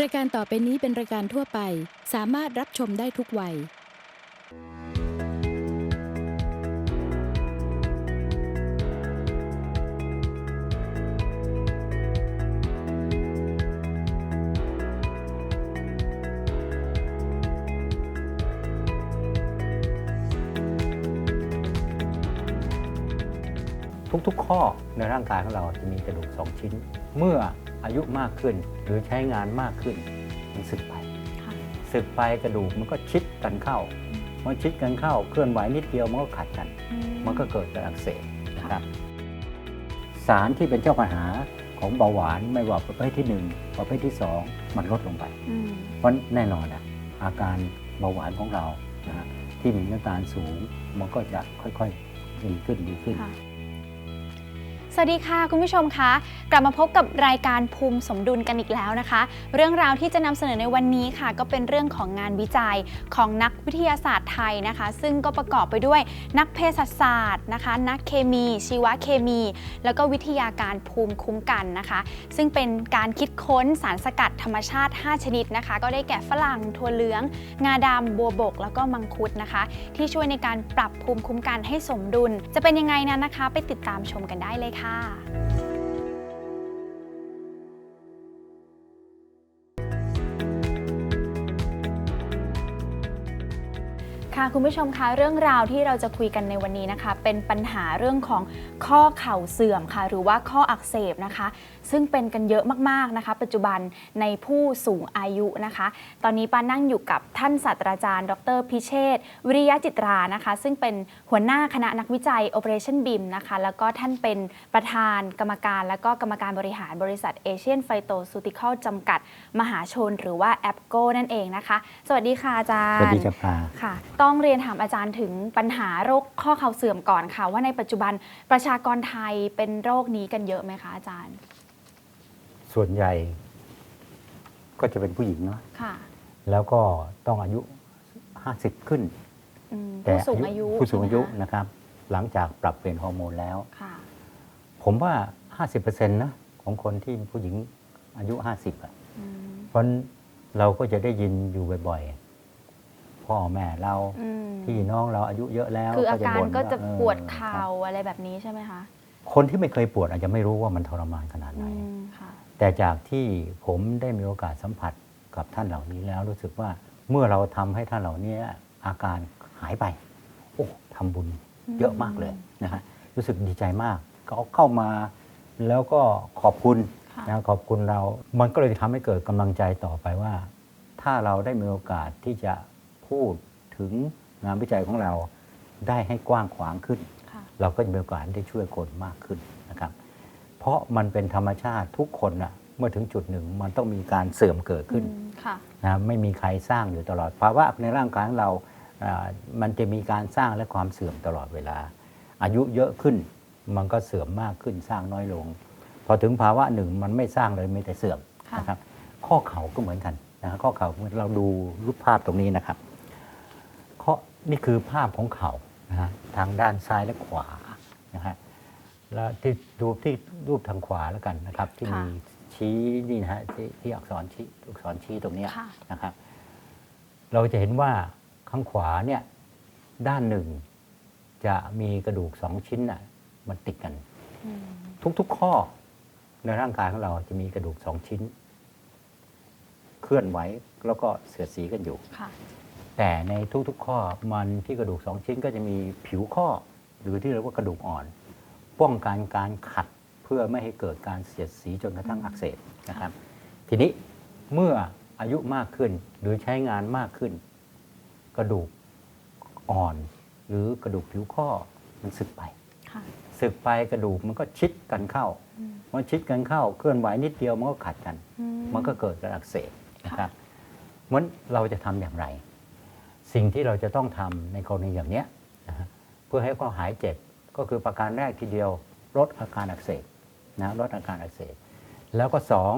รายการต่อไปนี้เป็นรายการทั่วไป สามารถรับชมได้ทุกวัย ทุกๆข้อในร่างกายของเราจะมีกระดูกสองชิ้น เมื่อ อายุมากขึ้น หรือใช้งานมากขึ้นมันสึกไปค่ะสึกไปกระดูกมันก็ชิดกันเข้าเมื่อชิดกันเข้าเคลื่อนไหวนิดเดียวมันก็ขัดกัน มันก็เกิดการอักเสบนะครับสารที่เป็นเจ้าปัญหาของเบาหวานไม่ว่าประเภทที่ 1 ประเภทที่ 2 มันลดลงไปอืมเพราะแน่นอนอะอาการเบาหวานของเรานะฮะที่มีน้ำตาลสูง มันก็จะค่อยๆดีขึ้นดีขึ้นค่ะ สวัสดีค่ะคุณผู้ชมคะกลับมาพบกับรายการภูมิสมดุลกันอีกแล้วนะคะ เรื่องราวที่จะนำเสนอในวันนี้ค่ะ ก็เป็นเรื่องของงานวิจัยของนักวิทยาศาสตร์ไทยนะคะ ซึ่งก็ประกอบไปด้วยนักเภสัชศาสตร์นะคะ นักเคมี ชีวเคมี แล้วก็วิทยาการภูมิคุ้มกันนะคะ ซึ่งเป็นการคิดค้นสารสกัดธรรมชาติ 5 ชนิดนะคะ ก็ได้แก่ฝรั่งถั่วเหลือง งาดำบัวบก แล้วก็มังคุดนะคะ ที่ช่วยในการปรับภูมิคุ้มกันให้สมดุล จะเป็นยังไงนั้นนะคะ ไปติดตามชมกันได้เลยค่ะค่ะ คุณผู้ชมคะเรื่องราวที่เราจะคุยกันในวันนี้นะคะ เป็นปัญหาเรื่องของข้อเข่าเสื่อมค่ะ หรือว่าข้ออักเสบนะคะ ซึ่งเป็นกันเยอะมากๆนะคะ ปัจจุบันในผู้สูงอายุนะคะ ตอนนี้ปานั่งอยู่กับท่านศาสตราจารย์ ดรพิเชษฐ์วิริยะจิตรานะคะ ซึ่งเป็นหัวหน้าคณะนักวิจัย Operation BIM นะคะแล้วก็ท่านเป็นประธานกรรมการ แล้วก็กรรมการบริหารบริษัท Asian Phytoceutical จำกัด มหาชน หรือว่า a p c o นั่นเองนะคะ สวัสดีค่ะอาจารย์สวัสดีจ้าพาค่ะต้องเรียนถามอาจารย์ถึงปัญหาโรคข้อเข่าเสื่อมก่อนค่ะ ว่าในปัจจุบันประชากรไทยเป็นโรคนี้กันเยอะไหมคะอาจารย์ ส่วนใหญ่ ก็จะเป็นผู้หญิงเนาะค่ะแล้วก็ต้องอายุ 50 ขึ้น อืมแต่ผู้สูงอายุผู้สูงอายุใช่ไหมคะนะครับ หลังจากปรับเปลี่ยนฮอร์โมนแล้ว ค่ะ ผมว่า 50%นะของคนที่ผู้หญิงอายุ 50อะอืมเพราะเราก็จะได้ยินอยู่บ่อยๆ พ่อแม่เราอืมพี่น้องเราอายุเยอะแล้ว คืออาการบ่นก็จะาออปวดคเข่ารับอะไรแบบนี้ใช่ไหมคะ คนที่ไม่เคยปวดอาจจะไม่รู้ว่ามันทรมานขนาดไหนอืมค่ะแต่จากที่ผมได้มีโอกาสสัมผัสกับท่านเหล่านี้แล้วรู้สึกว่าเมื่อเราทำให้ท่านเหล่านี้อาการหายไป โอ้ทำบุญเยอะมากเลยนะฮะรู้สึกดีใจมากเขาเข้ามาแล้วก็ขอบคุณค่ะนะขอบคุณเรา มันก็เลยทำให้เกิดกำลังใจต่อไปว่า ถ้าเราได้มีโอกาสที่จะ พูดถึงงานวิจัยของเราได้ให้กว้างขวางขึ้นค่ะเราก็จะมีโอกาสได้ช่วยคนมากขึ้นนะครับ เพราะมันเป็นธรรมชาติทุกคนนะเมื่อถึงจุดหนึ่งมันต้องมีการเสื่อมเกิดขึ้นอืมค่ะนะไม่มีใครสร้างอยู่ตลอดภาวะในร่างกายของเราอ่ามันจะมีการสร้างและความเสื่อมตลอดเวลา อายุเยอะขึ้นมันก็เสื่อมมากขึ้นสร้างน้อยลง พอถึงภาวะหนึ่งมันไม่สร้างเลยมีแต่เสื่อมค่ะนะครับข้อเข่าก็เหมือนกันนะข้อเข่าเราดูรูปภาพตรงนี้นะครับข้อ นี่คือภาพของเข่านะฮะทางด้านซ้ายและขวานะฮะแล้วที่ดูที่รูปทางขวาแล้วกันนะครับ ที่ค่ะมีชี้นี่นะฮะที่ที่อักษรชี้อักษรชี้ตรงเนี้ยค่ะนะครับ เราจะเห็นว่าข้างขวาเนี่ยด้านหนึ่ง จะมีกระดูกสองชิ้นน่ะมันติดกัน อืมทุกๆข้อในร่างกายของเราจะมีกระดูกสองชิ้น เคลื่อนไหวแล้วก็เสียดสีกันอยู่ ค่ะ แต่ในทุกๆข้อมันที่กระดูกสองชิ้นก็จะมีผิวข้อ หรือที่เรียกว่ากระดูกอ่อน ป้องกันการขัดเพื่อไม่ให้เกิดการเสียดสีจนกระทั่งอักเสบนะครับ ทีนี้เมื่ออายุมากขึ้นหรือใช้งานมากขึ้น กระดูกอ่อน หรือกระดูกผิวข้อมันสึกไปค่ะสึกไปกระดูกมันก็ชิดกันเข้าอืมมันชิดกันเข้าเคลื่อนไหวนิดเดียวมันก็ขัดกันอืมันก็เกิดการอักเสบนะครับมันเราจะทำอย่างไร สิ่งที่เราจะต้องทำในกรณีอย่างเนี้ยนะฮะเพื่อให้เขาหายเจ็บก็คือประการแรกทีเดียวลดอาการอักเสบนะลดอาการอักเสบแล้วก็สอง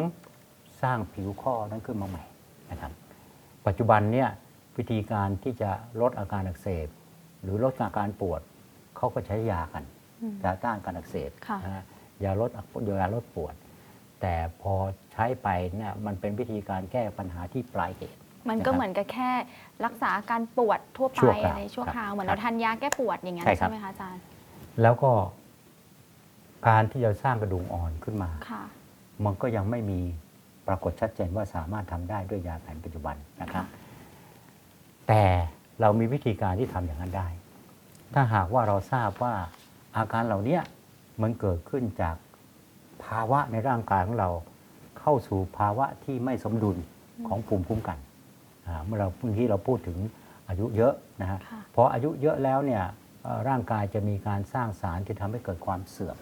สร้างผิวข้อนั้นขึ้นมาใหม่นะครับปัจจุบันเนี่ยวิธีการที่จะลดอาการอักเสบ หรือลดอาการปวดเขาก็ใช้ยากันอืมยาต้านการอักเสบค่ะนะฮะยาลดอักยาลดปวดแแต่พอใช้ไปเนี่ยมันเป็นวิธีการแก้ปัญหาที่ปลายเหตุ มันก็นะครับเหมือนกับแค่รักษาอาการปวดทั่วไปชั่วคราวอะไรชั่วคราวครับเหมือนเราทานยาแก้ปวดอย่างนั้นใช่ครับ ใช่ไหมคะอาจารย์แล้วก็การที่จะสร้างกระดูกอ่อนขึ้นมา ค่ะ มันก็ยังไม่มีปรากฏชัดเจนว่าสามารถทำได้ด้วยยาแผนปัจจุบันนะครับ แต่เรามีวิธีการที่ทำอย่างนั้นได้ ถ้าหากว่าเราทราบว่าอาการเหล่าเนี้ยมันเกิดขึ้นจากภาวะในร่างกายของเรา เข้าสู่ภาวะที่ไม่สมดุลของภูมิคุ้มกันอ่า เมื่อเราเมื่อกี้เราพูดถึงอายุเยอะนะฮะค่ะพออายุเยอะแล้วเนี่ยเอ่อร่างกายจะมีการสร้างสารที่ทำให้เกิดความเสื่อม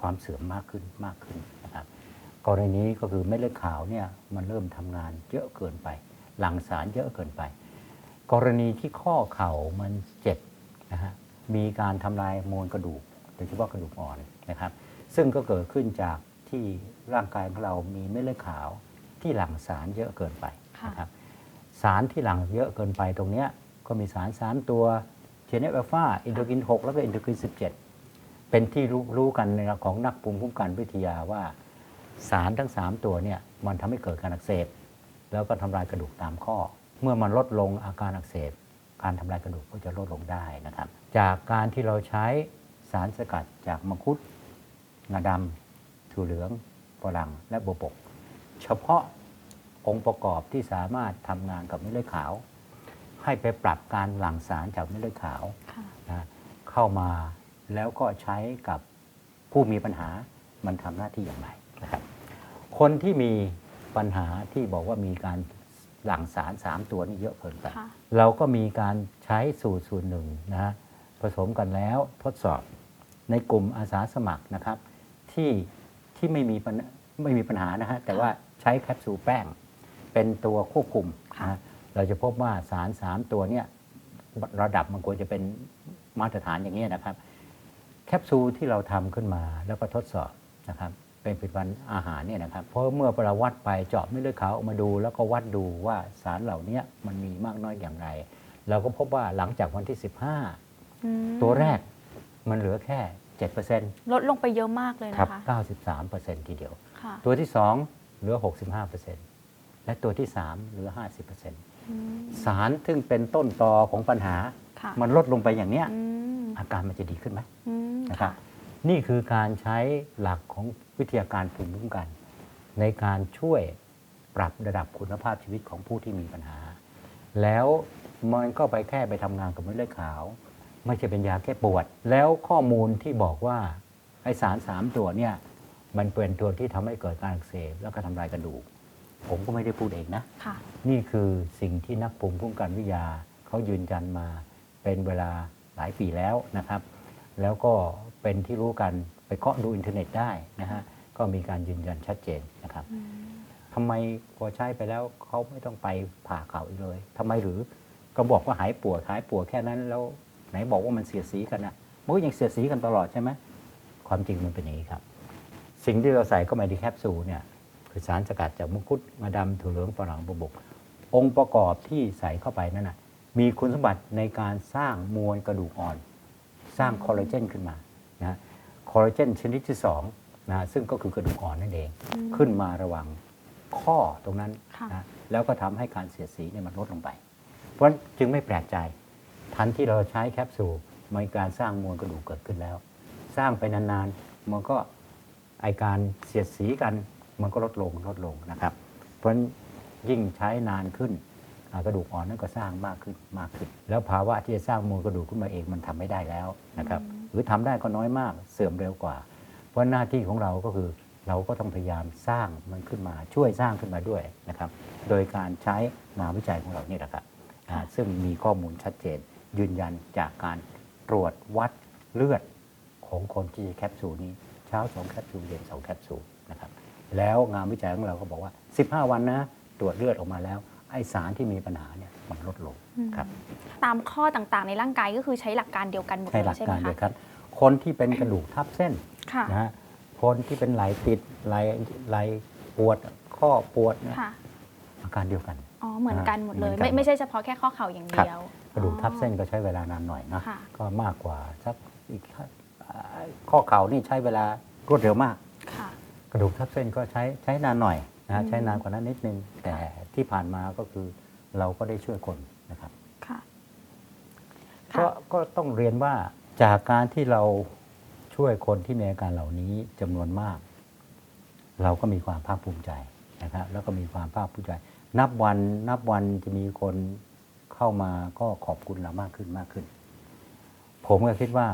ความเสื่อมมากขึ้นมากขึ้นนะครับกรณีนี้ก็คือเม็ดเลือดขาวเนี่ยมันเริ่มทำงานเยอะเกินไป หลั่งสารเยอะเกินไป กรณีที่ข้อเข่ามันเจ็บนะฮะมีการทำลายมวลกระดูกโดยเฉพาะกระดูกอ่อนนะครับ ซึ่งก็เกิดขึ้นจากที่ร่างกายของเรามีเม็ดเลือดขาวที่หลั่งสารเยอะเกินไปค่ะนะครับ สารที่หลั่งเยอะเกินไปตรงนี้ก็มีสารสามตัวเทนเนฟอัลฟาอินโทรกิน 6 แล้วก็อินโทรกิน 17 เป็นที่รู้รู้กันในของนักภูมิคุ้มกันวิทยาว่าสารทั้ง 3 ตัวเนี่ยมันทำให้เกิดการอักเสบแล้วก็ทำลายกระดูกตามข้อ เมื่อมันลดลงอาการอักเสบ การทำลายกระดูกก็จะลดลงได้นะครับ จากการที่เราใช้สารสกัดจากมังคุดงาดำถั่วเหลืองฝรั่งและบวบก เฉพาะ องค์ประกอบที่สามารถทำงานกับเม็ดเลือดขาว ให้ไปปรับการหลั่งสารจากเม็ดเลือดขาวค่ะนะเข้ามาแล้วก็ใช้กับผู้มีปัญหามันทำหน้าที่อย่างไรนะครับคนที่มีปัญหาที่บอกว่ามีการหลั่งสาร 3 ตัวนี่เยอะเกินไปค่ะเราก็มีการใช้สูตรสูตรหนึ่งนะฮะผสมกันแล้วทดสอบในกลุ่มอาสาสมัครนะครับ ที่ที่ไม่มีปัญไม่มีปัญหานะฮะแต่ว่าใช้แคปซูลแป้ง เป็นตัวควบคุมนะฮะเราจะพบว่าสาร3ตัวเนี่ยระดับมันควรจะเป็นมาตรฐานอย่างนี้ยนะครับ แคปซูลที่เราทำขึ้นมาแล้วก็ทดสอบนะครับเป็นผลิตภัณฑ์อาหารเนี่ยนะครับ เพราะเมื่อเราวัดไปเจาะเม็ดเลือดขาวออกมาดู แล้วก็วัดดูว่าสารเหล่านี้มันมีมากน้อยอย่างไร เราก็พบว่าหลังจากวันที่อืม15 ตัวแรกมันเหลือแค่ 7%ลดลงไปเยอะมากเลยครับนะคะ93%ทีเดียวค่ะตัวที่ 2 เหลือ 65% และตัวที่ 3 เหลือ 50%อืมสารซึ่งเป็นต้นตอของปัญหาค่ะมันลดลงไปอย่างเนี้ยอืมอาการมันจะดีขึ้นไหมอืมนะครับค่ะนี่คือการใช้หลักของวิทยาการภูมิคุ้มกัน ในการช่วยปรับระดับคุณภาพชีวิตของผู้ที่มีปัญหา แล้วมันก็ไปแค่ไปทำงานกับเม็ดเลือดขาว ไม่ใช่เป็นยาแก้ปวด แล้วข้อมูลที่บอกว่าไอสารสามตัวเนี่ยมันเป็นตัวที่ทำให้เกิดการอักเสบแล้วก็ทำลายกระดูก ผมก็ไม่ได้พูดเองนะ ค่ะ นี่คือสิ่งที่นักภูมิคุ้มกันวิทยาเขายืนยันมาเป็นเวลาหลายปีแล้วนะครับ แล้วก็เป็นที่รู้กันไปเคาะดูอินเทอร์เน็ตได้นะฮะก็มีการยืนยันชัดเจนนะครับอืมทำไมพอใช้ไปแล้วเขาไม่ต้องไปผ่าเข่าอีกเลยทำไมหรือก็บอกว่าหายปวดหายปวดแค่นั้นแล้วไหนบอกว่ามันเสียดสีกันนะมันก็ยังเสียดสีกันตลอดใช่ไหมความจริงมันเป็นอย่างนี้ครับ สิ่งที่เราใส่เข้ามาในแคปซูลเนี่ยคือ สารสกัดจากมังคุดงาดำถั่วเหลืองฝรั่งบวบก องค์ประกอบที่ใส่เข้าไปนั่นนะมีคุณสมบัติในการสร้างมวลกระดูกอ่อน สร้างคอลลาเจนขึ้นมานะคอลลาเจนชนิดที่2นะซึ่งก็คือกระดูกอ่อนนั่นเองอืมขึ้นมาระหว่างข้อตรงนั้นค่ะนะแล้วก็ทำให้การเสียดสีเนี่ยมันลดลงไป เพราะฉะนั้นจึงไม่แปลกใจ ทันที่เราใช้แคปซูลมันมีการสร้างมวลกระดูกเกิดขึ้นแล้ว สร้างไปนานๆมันก็ไอการเสียดสีกัน มันก็ลดลงลดลงนะครับ เพราะฉะนั้นยิ่งใช้นานขึ้นอ่ากระดูกอ่อนนั่นก็สร้างมากขึ้นมากขึ้น แล้วภาวะที่จะสร้างมวลกระดูกขึ้นมาเองมันทำไม่ได้แล้วนะครับหรือทำได้ก็น้อยมากเสื่อมเร็วกว่า เพราะหน้าที่ของเราก็คือเราก็ต้องพยายามสร้างมันขึ้นมาช่วยสร้างขึ้นมาด้วยนะครับ โดยการใช้งานวิจัยของเรานี่แหละครับอ่าซึ่งมีข้อมูลชัดเจน ยืนยันจากการตรวจวัดเลือดของคนที่แคปซูลนี้เช้าสองแคปซูลเย็นสองแคปซูลนะครับ แล้วงานวิจัยของเราก็บอกว่า 15 วันนะ ตรวจเลือดออกมาแล้ว ไอสารที่มีปัญหาเนี่ยมันลดลงครับตามข้อต่างๆ ในร่างกายก็คือใช้หลักการเดียวกันหมดใช่เลหลัยกใช่ไหมการเดียวคะกันคนที่เป็นกระดูกทับเส้นค่ะนะฮะคนที่เป็นไหลติดไหลไหลปวดข้อปวดเนี่ยค่ะอาการเดียวกันอ๋อเหมือนกันหมดเลยเหมือนกันไม่ไม่ใช่เฉพาะแค่ข้อเข่าอย่างครับเดียว กระดูกทับเส้นอ๋อก็ใช้เวลานานหน่อยนะค่ะก็มากกว่าสักอีกอ่าข้อเข่านี่ใช้เวลารวดเร็วมากค่ะ กระดูกทับเส้นก็ใช้ใช้นานหน่อยนะฮะใช้นานกว่านั้นนิดนึง แต่ที่ผ่านมาก็คือเราก็ได้ช่วยคนนะครับค่ะก็ค่ะก็ต้องเรียนว่าจากการที่เราช่วยคนที่มีอาการเหล่านี้จำนวนมาก เราก็มีความภาคภูมิใจนะครับ แล้วก็มีความภาคภูมิใจ นับวันนับวันจะมีคนเข้ามาก็ขอบคุณเรามากขึ้นมากขึ้น ผมก็คิดว่า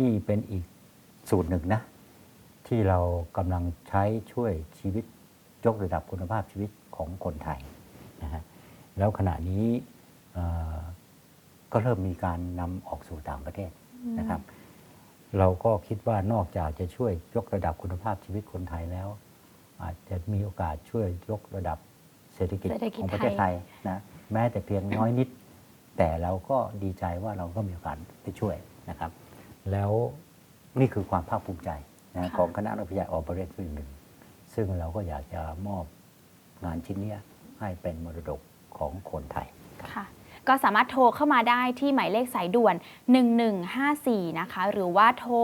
นี่เป็นอีกสูตรหนึ่งนะ ที่เรากำลังใช้ช่วยชีวิตยกระดับคุณภาพชีวิตของคนไทยนะฮะแล้วขณะนี้เอ่อก็เริ่มมีการนำออกสู่ต่างประเทศนะครับ เราก็คิดว่านอกจากจะช่วยยกระดับคุณภาพชีวิตคนไทยแล้ว อาจจะมีโอกาสช่วยยกระดับเศรษฐกิจเศรษฐกิจของประเทศไทไทยยนะแม้แต่เพียงน้อยนิด แต่เราก็ดีใจว่าเราก็มีโอกาสได้ช่วยนะครับ แล้วนี่คือความภาคภูมิใจ นะของคณะนักวิทยาออเปเรชั่นหนึ่ง ซึ่งเราก็อยากจะมอบงานชิ้นเนี้ยให้เป็นมรดกของคนไทยค่ะก็สามารถโทรเข้ามาได้ที่หมายเลขสายด่วน 1154 นะคะ หรือว่าโทร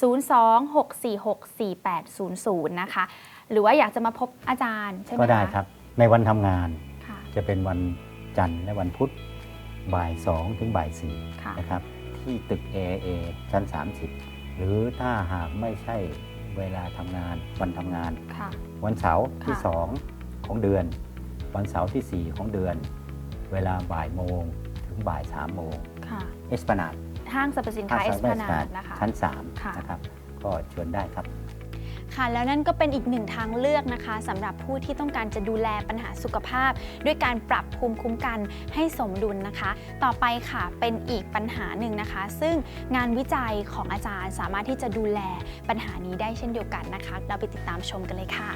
026464800 นะคะ หรือว่าอยากจะมาพบอาจารย์ใช่ไหมก็คะได้ครับ ในวันทำงานค่ะจะเป็นวันจันทร์และวันพุธบ่าย 2 ถึงบ่ายค่ะ4นะครับ ที่ตึก AAA ชั้น 30 หรือถ้าหากไม่ใช่เวลาทำงานวันทำงาน ค่ะ วันเสาร์ที่ ค่ะ 2 ของเดือน วันเสาร์ที่ 4 ของเดือน เวลาบ่ายโมงถึงบ่าย3โมงค่ะ เอสปนาดห้างสรรพสินค้าเอสพนาดนะคะ ชั้น ค่ะ 3 นะครับ ก็ชวนได้ครับ ค่ะ แล้วนั่นก็เป็นอีกหนึ่งทางเลือกนะคะสำหรับผู้ที่ต้องการจะดูแลปัญหาสุขภาพ ด้วยการปรับภูมิคุ้มกันให้สมดุลนะคะ ต่อไปค่ะเป็นอีกปัญหาหนึ่งนะคะ ซึ่งงานวิจัยของอาจารย์สามารถที่จะดูแลปัญหานี้ได้เช่นเดียวกันนะคะ เราไปติดตามชมกันเลยค่ะ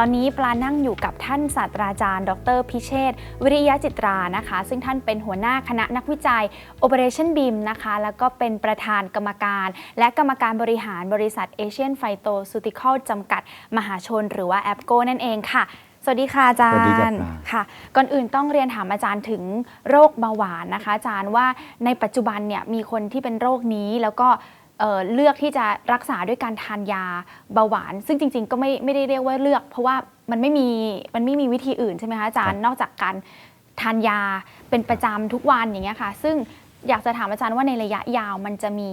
ตอนนี้ปลานั่งอยู่กับท่านศาสตราจารย์ ดร พิเชษฐ์วิริยะจิตรานะคะ ซึ่งท่านเป็นหัวหน้าคณะนักวิจัย Operation BIM นะคะ แล้วก็เป็นประธานกรรมการ และกรรมการบริหารบริษัท Asian Phytoceutical จำกัด มหาชน หรือว่า a p c o นั่นเองค่ะสวัสดีค่ะอาจารสวัสดีจ้ะย์ปลาค่ะ ก่อนอื่นต้องเรียนถามอาจารย์ถึงโรคเบาหวานนะคะ อาจารย์ว่าในปัจจุบันเนี่ยมีคนที่เป็นโรคนี้แล้วก็ เอ่อเลือกที่จะรักษาด้วยการทานยาเบาหวาน ซึ่งจริง ๆ ก็ไม่ไม่ได้เรียกว่าเลือก เพราะว่ามันไม่มีมันไม่มีวิธีอื่นใช่ไหมคะอาจารย์ครับนอกจากการทานยาเป็นประจำทุกวันอย่างเงี้ยค่ะ ซึ่งอยากจะถามอาจารย์ว่าในระยะยาวมันจะมี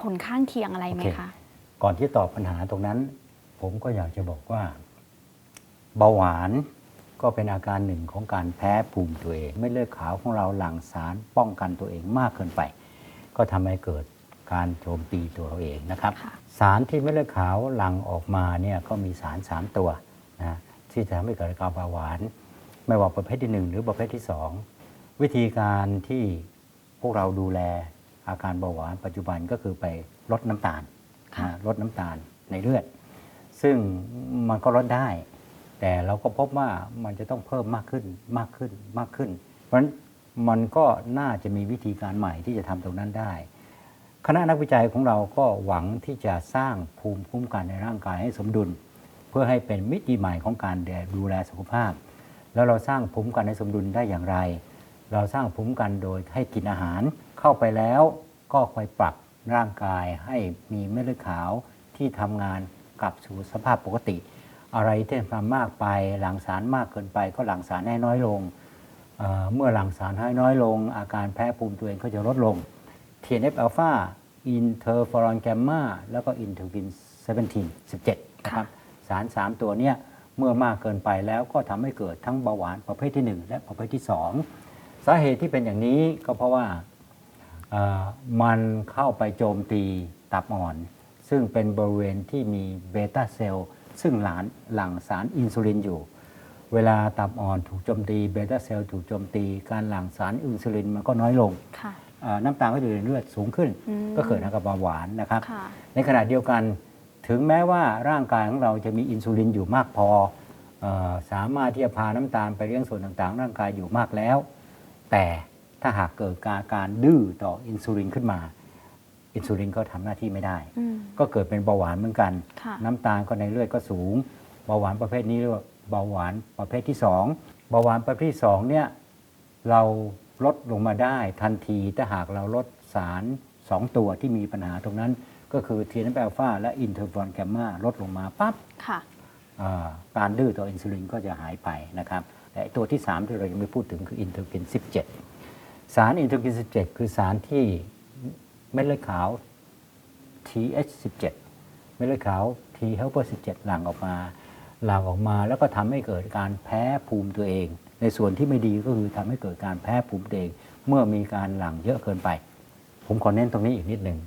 ผลข้างเคียงอะไรไหมโอเคคะก่อนที่ตอบปัญหาตรงนั้น ผมก็อยากจะบอกว่า เบาหวานก็เป็นอาการหนึ่งของการแพ้ภูมิตัวเอง ไม่เลือดขาวของเราหลั่งสารป้องกันตัวเองมากเกินไป ก็ทำให้เกิด การโจมตีตัวเราเองนะครับค่ะสารที่ไม่เลือดขาวหลั่งออกมาเนี่ยก็มีสาร 3 ตัวนะที่จะทำให้เกิดอาการเบาหวาน ไม่ว่าประเภทที่ 1 หรือประเภทที่ 2 วิธีการที่พวกเราดูแลอาการเบาหวานปัจจุบันก็คือไปลดน้ำตาลค่ะนะลดน้ำตาลในเลือด ซึ่งมันก็ลดได้ แต่เราก็พบว่ามันจะต้องเพิ่มมากขึ้นมากขึ้นมากขึ้น เพราะฉะนั้นมันก็น่าจะมีวิธีการใหม่ที่จะทำตรงนั้นได้ คณะนักวิจัยของเราก็หวังที่จะสร้างภูมิคุ้มกันในร่างกายให้สมดุล เพื่อให้เป็นมิติใหม่ของการดูแลสุขภาพ แล้วเราสร้างภูมิคุ้มกันให้สมดุลได้อย่างไร เราสร้างภูมิคุ้มกันโดยให้กินอาหารเข้าไปแล้วก็คอยปรับร่างกายให้มีเม็ดเลือดขาวที่ทำงานกลับสู่สภาพปกติ อะไรที่ทำมากไปหลั่งสารมากเกินไป ก็หลั่งสารให้น้อยลงเเมื่อหลั่งสารให้น้อยลง อาการแพ้ภูมิตัวเองก็จะลดลง TNF อ l p h a อินเทอร์ฟอรอนแกมมาแล้วก็อินเทอร์กิน17 17นะครับสาร 3 ตัวเนี้ยเมื่อมากเกินไปแล้วก็ทำให้เกิดทั้งเบาหวานประเภทที่ 1 และประเภทที่ 2 สาเหตุที่เป็นอย่างนี้ก็เพราะว่าเอ่อมันเข้าไปโจมตีตับอ่อน ซึ่งเป็นบริเวณที่มีเบต้าเซลล์ซึ่งหลานหลั่งสารอินซูลินอยู่ เวลาตับอ่อนถูกโจมตีเบต้าเซลล์ถูกโจมตี การหลั่งสารอินซูลินมันก็น้อยลงค่ะเอ่อ น้ำตาลก็อยู่ในเลือดสูงขึ้นอืมก็เกิดอาการเบาหวานนะครับค่ะในขณะเดียวกันถึงแม้ว่าร่างกายของเราจะมีอินซูลินอยู่มากพอเออสามารถที่จะพาน้ำตาลไปเลี้ยงส่วนต่างๆ ร่างกายอยู่มากแล้ว แต่ถ้าหากเกิดการการดื้อต่ออินซูลินขึ้นมา อินซูลินก็ทำหน้าที่ไม่ได้อืมก็เกิดเป็นเบาหวานเหมือนกันค่ะน้ำตาลก็ในเลือดก็สูง เบาหวานประเภทนี้เรียกว่าเบาหวานประเภทที่ 2 เบาหวานประเภทที่2เนี่ยเรา ลดลงมาได้ทันทีถ้าหากเราลดสาร 2 ตัวที่มีปัญหาตรงนั้น ก็คือ TNF อ l p h a และอินเทอร์ฟอนแกมมาลดลงมาปั๊บค่ะอ่าการดื้อต่ออินซูลินก็จะหายไปนะครับแต่ตัวที่ 3 ที่เรายังไม่พูดถึงคืออินเทอร์กิน 17 สารอินเทอร์กิน 17 คือสารที่เม็ดเลือดขาว TH17 เม็ดเลือดขาว T helper 17 หลั่งออกมา หลั่งออกมาแล้วก็ทำให้เกิดการแพ้ภูมิตัวเอง ในส่วนที่ไม่ดีก็คือทำให้เกิดการแพ้ภูมิตัวเองเมื่อมีการหลั่งเยอะเกินไป ผมขอเน้นตรงนี้อีกนิดหนึ่ง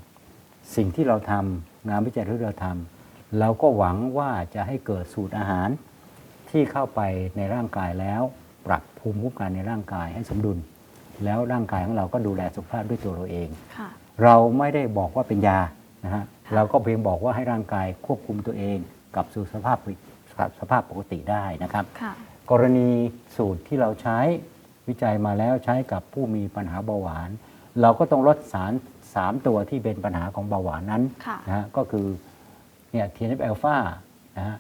สิ่งที่เราทำงานวิจัยที่เราทำเราก็หวังว่าจะให้เกิดสูตรอาหารที่เข้าไปในร่างกายแล้ว ปรับภูมิคุ้มกันในร่างกายให้สมดุล แล้วร่างกายของเราก็ดูแลสุขภาพด้วยตัวเราเองค่ะเราไม่ได้บอกว่าเป็นยานะฮะค่ะเราก็เพียงบอกว่าให้ร่างกายควบคุมตัวเองกลับสู่สภาพสภาพปกติได้นะครับค่ะ กรณีสูตรที่เราใช้วิจัยมาแล้วใช้กับผู้มีปัญหาเบาหวาน เราก็ต้องลดสาร 3 ตัวที่เป็นปัญหาของเบาหวานนั้นค่ะนะฮะก็คือเนี่ย TNF อ l p h a นะฮะ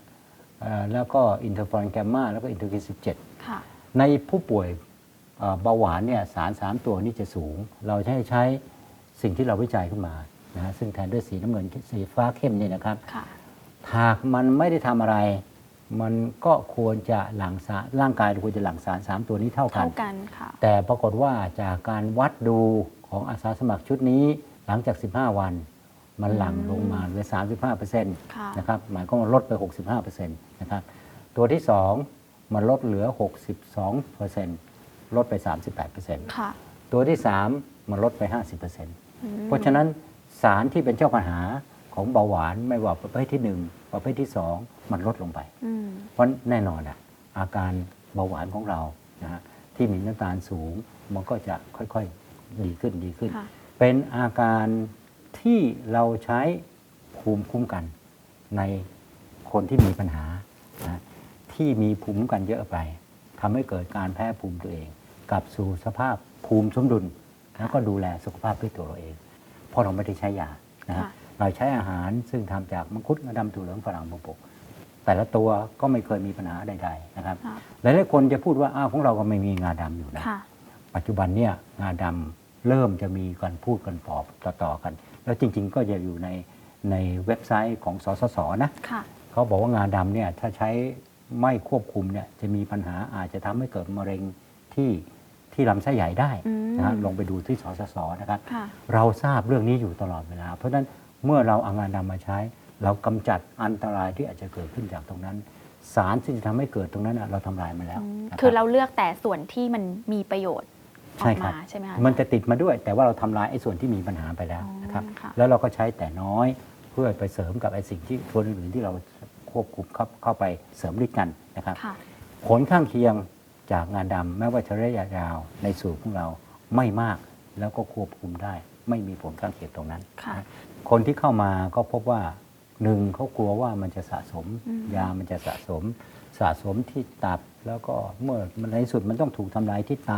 เอ่อแล้วก็อินเทอร์ฟอนแกมมาแล้วก็อินเทอร์กิน17ค่ะในผู้ป่วยเอ่อเบาหวานเนี่ยสาร 3 ตัวนี้จะสูง เราจะให้ใช้สิ่งที่เราวิจัยขึ้นมานะฮะซึ่งแทนด้วยสีน้ำเงินสีฟ้าเข้มเนี่ยนะครับค่ะหากมันไม่ได้ทำอะไร มันก็ควรจะหลั่งสารร่างกายควรจะหลั่งสาร 3 ตัวนี้เท่ากัน เท่ากันค่ะ แต่ปรากฏว่าจากการวัดดูของอาสาสมัครชุดนี้หลังจาก 15 วัน มันหลั่งลงมาเหลือ 35%ค่ะนะครับหมายความว่าลดไป 65%นะครับตัวที่ 2 มันลดเหลือ 62%ลดไป 38%ค่ะตัวที่ 3 มันลดไป 50%อืมเพราะฉะนั้นสารที่เป็นเจ้าปัญหา ของเบาหวานไม่ว่าประเภทที่ 1 ประเภทที่ 2 มันลดลงไปอืมเพราะแน่นอนอะอาการเบาหวานของเรานะฮะที่มีน้ำตาลสูงมันก็จะค่อยๆดีขึ้นดีขึ้นค่ะเป็นอาการที่เราใช้ภูมิคุ้มกันในคนที่มีปัญหานะที่มีภูมิคุ้มกันเยอะไปทำให้เกิดการแพ้ภูมิตัวเองกลับสู่สภาพภูมิสมดุล แล้วก็ดูแลสุขภาพด้วยตัวเราเองเพราะเราไม่ได้ใช้ยานะฮะค่ะ เราใช้อาหารซึ่งทำจากมังคุดงาดำถั่วเหลืองฝรั่งบวบกแต่ละตัวก็ไม่เคยมีปัญหาใดๆนะครับค่ะหลายๆคนจะพูดว่าอ้าวของเราก็ไม่มีงาดำอยู่นะค่ะปัจจุบันเนี่ยงาดำเริ่มจะมีการพูดกันตอบต่อๆกัน แล้วจริง ๆ ก็จะอยู่ในในเว็บไซต์ของสสสนะค่ะเขาบอกว่างาดำเนี่ยถ้าใช้ไม่ควบคุมเนี่ยจะมีปัญหาอาจจะทำให้เกิดมะเร็งที่ที่ลำไส้ใหญ่ได้อืมนะฮะลองไปดูที่สสสนะครับค่ะเราทราบเรื่องนี้อยู่ตลอดเวลา เพราะฉะนั้น เมื่อเราเอางานดำมาใช้ เรากำจัดอันตรายที่อาจจะเกิดขึ้นจากตรงนั้น สารที่จะทำให้เกิดตรงนั้นน่ะเราทำลายมันแล้วอืมนะบคือเราเลือกแต่ส่วนที่มันมีประโยชน์ออใช่กครับมาใช่ไหมคะมันจะติดมาด้วย แต่ว่าเราทำลายไอ้ส่วนที่มีปัญหาไปแล้วอ๋อนะครับค่ะแล้วเราก็ใช้แต่น้อยเพื่อไปเสริมกับไอ้สิ่งที่ส่วนอื่นๆที่เราควบคุมเข้าเข้าไปเสริมด้วยกันนะครับค่ะผลข้างเคียงจากงานดำแม้ว่าจะระยะยาวในสูตรของเราไม่มากแล้วก็ควบคุมได้ ไม่มีผลข้างเคียงตรงนั้น ค่ะนะคนที่เข้ามาก็พบว่าหนึ่งเขากลัวว่ามันจะสะสมอืมยามันจะสะสม สะสมที่ตับแล้วก็เมื่อมันในที่สุดมันต้องถูกทำลายที่ไต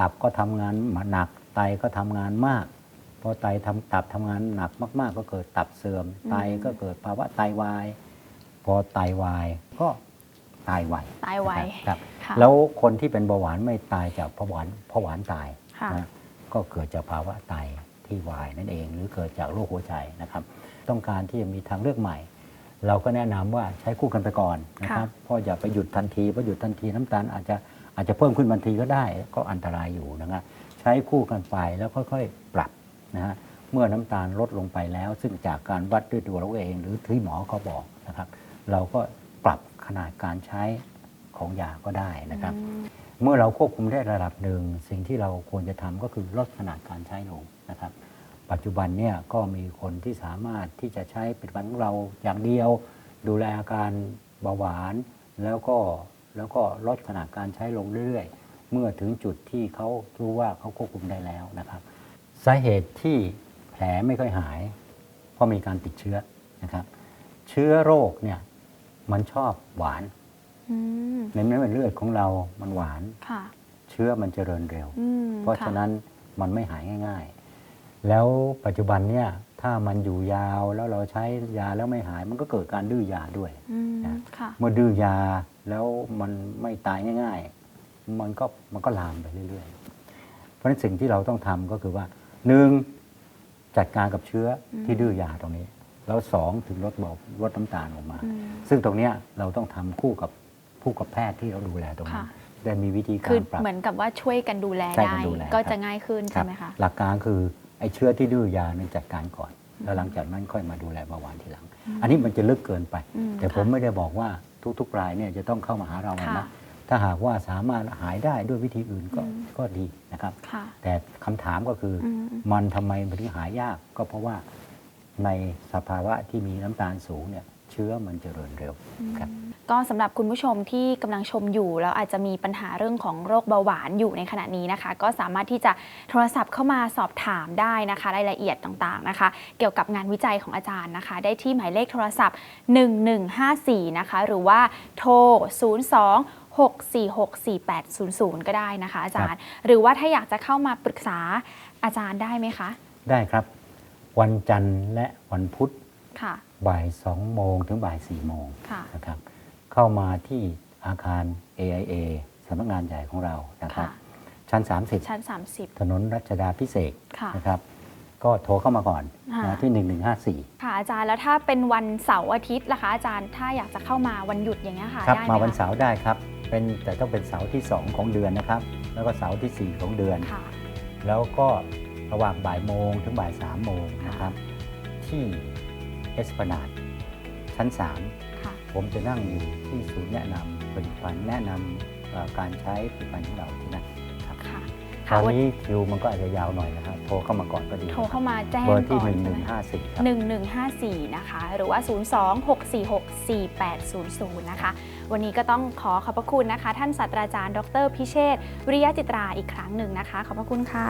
ตับก็ทำงานหนักไตก็ทำงานมากพอไตทำตับทำงานหนักมาก ๆ ก็เกิดตับเสื่อม ไตก็เกิดภาวะไตวาย พอไตวายก็ตายไวตายไวครับค่ะแล้วคนที่เป็นเบาหวานไม่ตายจากเพราะหวานเพราะหวานตายค่ะนะก็เกิดจากภาวะไต ที่วายนั่นเอง หรือเกิดจากโรคหัวใจนะครับ ต้องการที่จะมีทางเลือกใหม่ เราก็แนะนำว่าใช้คู่กันไปก่อนนะครับเพราะอย่าไปหยุดทันทีเพราะหยุดทันทีน้ำตาลอาจจะอาจจะเพิ่มขึ้นทันทีก็ได้ก็อันตรายอยู่นะครับใช้คู่กันไปแล้วค่อยๆปรับนะฮะเมื่อน้ำตาลลดลงไปแล้ว ซึ่งจากการวัดด้วยตัวเราเอง หรือที่หมอเขาบอกนะครับ เราก็ปรับขนาดการใช้ของยาก็ได้นะครับอืมเมื่อเราควบคุมได้ระดับหนึ่ง สิ่งที่เราควรจะทำก็คือลดขนาดการใช้ลง นะครับ ปัจจุบันเนี่ยก็มีคนที่สามารถที่จะใช้ผลิตภัณฑ์ของเราอย่างเดียว ดูแลอาการเบาหวาน แล้วก็แล้วก็ลดขนาดการใช้ลงเรื่อยๆ เมื่อถึงจุดที่เขารู้ว่าเขาควบคุมได้แล้วนะครับสาเหตุที่แผลไม่ค่อยหาย เพราะมีการติดเชื้อนะครับ เชื้อโรคเนี่ยมันชอบหวานอืมในเม็ดเลือดของเรามันหวานค่ะเชื้อมันเจริญเร็วอืมเพราะค่ฉะนั้นมันไม่หายง่าย ๆ แล้วปัจจุบันเนี่ยถ้ามันอยู่ยาวแล้วเราใช้ยาแล้วไม่หายมันก็เกิดการดื้อยาด้วยอืมนะค่ะเมื่อดื้อยาแล้วมันไม่ตายง่ายมันก็มันก็ลามไปเรื่อยๆ เพราะฉะนั้นสิ่งที่เราต้องทำก็คือว่าหนึ่งจัดการกับเชื้อที่ดื้อยาตรงนี้ แล้วสองถึงลดเบาลดน้ำตาลออกมาอืมซึ่งตรงเนี้ยเราต้องทำคู่กับผู้กับแพทย์ที่เราดูแลตรงนี้ค่ะได้มีวิธีกาคือรปรับเหมือนกับว่าช่วยกันดูแลใช่กัได้นดูแลก็ครับจะง่ายขึ้นครัใช่บไหมคะหลักการคือ ไอ้เชื้อที่ดื้อยานั้นจัดการก่อน แล้วหลังจากนั้นค่อยมาดูแลเบาหวานทีหลัง อันนี้มันจะลึกเกินไปอืมแต่ผมค่ะไม่ได้บอกว่าทุกๆรายเนี่ยจะต้องเข้ามาหาเราค่ะนะถ้าหากว่าสามารถหายได้ด้วยวิธีอื่นก็ก็ดีนะครับค่ะแต่คำถามก็คืออมมันทำไมมันถึงหายยาก ก็เพราะว่าในสภาวะที่มีน้ำตาลสูงเนี่ย เชื้อมันเจริญเร็วครับก็สำหรับคุณผู้ชมที่กำลังชมอยู่ แล้วอาจจะมีปัญหาเรื่องของโรคเบาหวานอยู่ในขณะนี้นะคะ ก็สามารถที่จะโทรศัพท์เข้ามาสอบถามได้นะคะ รายละเอียดต่างๆนะคะ เกี่ยวกับงานวิจัยของอาจารย์นะคะ ได้ที่หมายเลขโทรศัพท์ 1154 นะคะ หรือว่าโทร 02 6464800 ก็ได้นะคะ อาจารย์ หรือว่าถ้าอยากจะเข้ามาปรึกษาอาจารย์ได้ไหมคะ ได้ครับ วันจันทร์และวันพุธค่ะ บ่าย2โมงถึงบ่าย4โมงค่ะนะครับเข้ามาที่อาคาร AIA สำนักงานใหญ่ของเรานะครับค่ะชั้นชั้น 30 ถนนรัชดาพิเศษกค่ะนะครับก็โทรเข้ามาก่อนค่ะนะที่ 1154 ค่ะอาจารย์แล้วถ้าเป็นวันเสาร์อาทิตย์ล่ะคะอาจารย์ถ้าอยากจะเข้ามาวันหยุดอย่างเงี้ยค่ะครับได้ไหมมาวันคะเสาร์ได้ครับเป็นแต่ต้องเป็นเสาร์ที่ 2 ของเดือนนะครับ แล้วก็เสาร์ที่ 4 ของเดือนค่ะแล้วก็ระหว่างบ่ายโมงถึงบ่าย3โมงนะครับที่ เอสพนาดชั้น3ค่ะผมจะนั่งอยู่ที่ศูนย์แนะนำผลิตภัณฑ์แนะนำเอ่อการใช้ผลิตภัณฑ์ของเราที่นั่นครับค่ะตค่ะอนวันนี้คิวมันก็อาจจะยาวหน่อยนะครับโทรเข้ามาก่อนก็ดี โทรเข้ามาแจ้งเบอร์ที่ก่อน1ใช่ไหม1 5 4ครับ1154 นะคะ หรือว่า 026464800 นะคะ วันนี้ก็ต้องขอขอบพระคุณนะคะ ท่านศาสตราจารย์ ดรพิเชษฐ์วิริยะจิตราอีกครั้งหนึ่งนะคะ ขอบพระคุณค่ะ